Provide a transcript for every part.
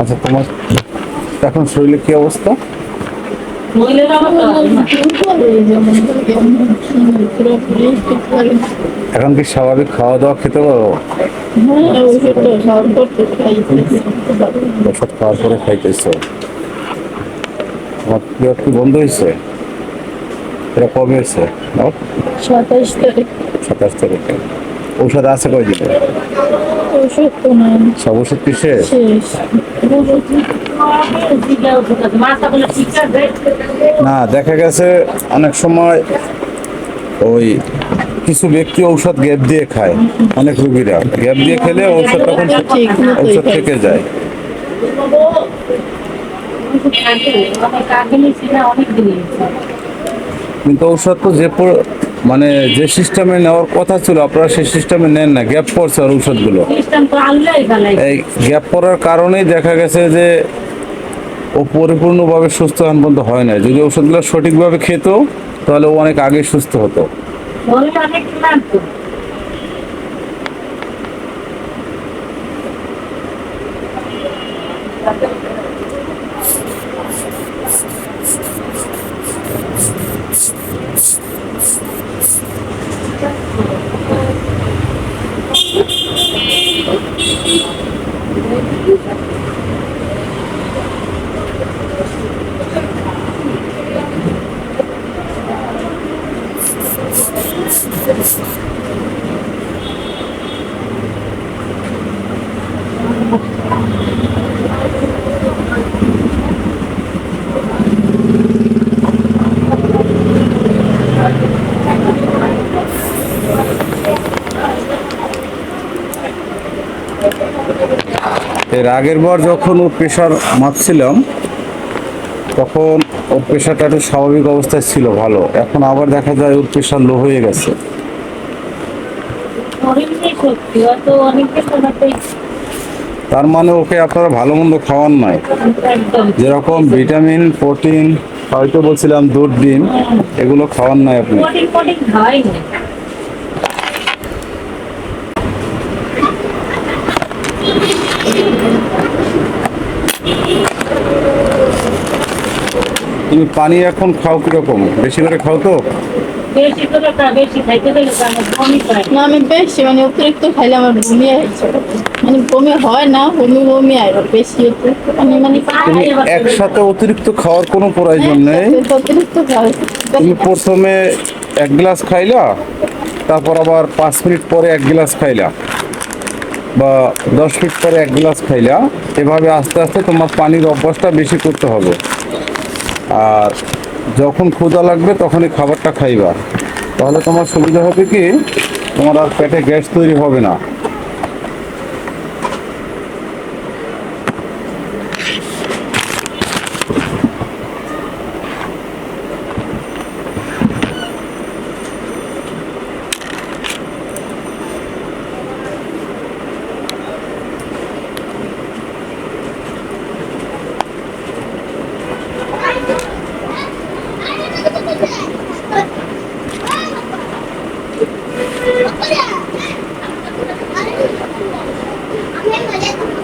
আচ্ছা তোমার এখন শরীরে কি অবস্থা। এখন কি স্বাভাবিক খাওয়া দাওয়া খেতে পারো? ওষুধ খাওয়ার পরে খাইতেছো। তোমার পিরিয়ড কি বন্ধ হয়েছে? এটা কবে হয়েছে? সাতাইশ তারিখ। সাতাশ তারিখে। ঔষধ আছে কয়দিন? ওষুধ তো নাই। সব ওষুধ কি শেষ? না দেখা গেছে অনেক সময় ওই কিছু ব্যক্তি ঔষধ গ্যাপ দিয়ে খায় অনেক রুগীরা। গ্যাপ দিয়ে খেলে ঔষধ তখন ঔষধ থেকে যায়। কিন্তু ঔষধ তো যে মানে যে সিস্টেমে নেওয়ার কথা ছিল আপনারা সেই সিস্টেমে নেন না। গ্যাপ পড়ছে আর ঔষধগুলো। এই গ্যাপ পড়ার কারণেই দেখা গেছে যে ও পরিপূর্ণভাবে সুস্থ এখন পর্যন্ত হয় না যদি ওষুধগুলো সঠিকভাবে খেত তাহলে ও অনেক আগে সুস্থ হতো। বলে অনেক এর আগের বার যখন ওর প্রেশার মাপছিলাম তখন ওর প্রেশারটা একটু স্বাভাবিক অবস্থায় ছিল ভালো। এখন আবার দেখা যায় ওর প্রেশার লো হয়ে গেছে। তার মানে ওকে আপনারা ভালো মন্দ খাওয়ান নাই। যেরকম ভিটামিন প্রোটিন হয়তো বলছিলাম দুধ ডিম এগুলো খাওয়ান নাই আপনি প্রোটিন প্রোটিন খাওয়াই না তুমি পানি এখন খাও কীরকম? বেশি করে খাও তো? না আমি বেশি মানে অতিরিক্ত খাইলে আমার বমি আসছে মানে বমি হয় না বমি বমি আয় বেশি আমি মানে তুমি একসাথে অতিরিক্ত খাওয়ার কোনো প্রয়োজন নেই? অতিরিক্ত তুমি প্রথমে এক গ্লাস খাইলা তারপর আবার পাঁচ মিনিট পরে এক গ্লাস খাইলা বা দশ মিনিট পরে এক গ্লাস খাইলা। এভাবে আস্তে আস্তে তোমার পানির অভ্যাসটা বেশি করতে হবে। আর যখন ক্ষুধা লাগবে তখনই খাবারটা খাইবা। তাহলে তোমার সুবিধা হবে কি? তোমার আর পেটে গ্যাস তৈরি হবে না।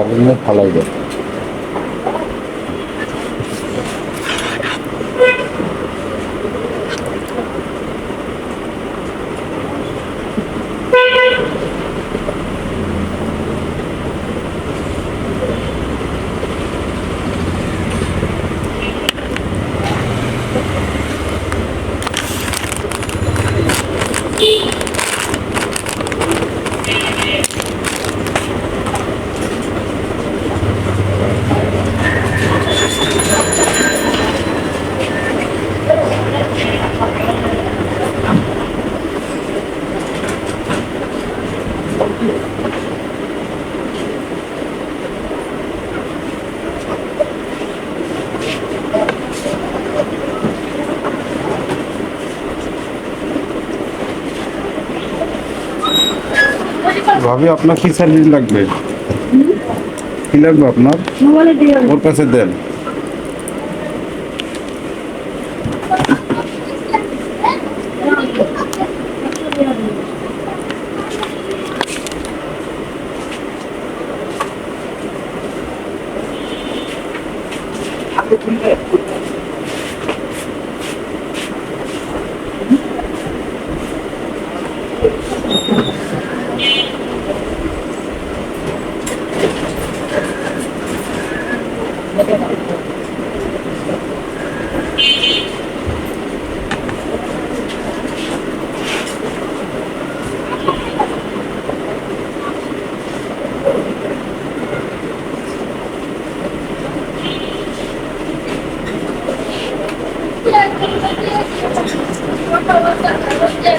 আগুনে ফালাই দেয়। ভাবি আপনার কি স্যালারি লাগবে? কি লাগবে আপনার? মোবাইলে দিয়ে ওর কাছে দেন। যাও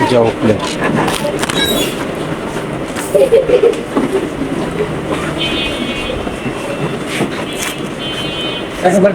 Cevaplı. একবার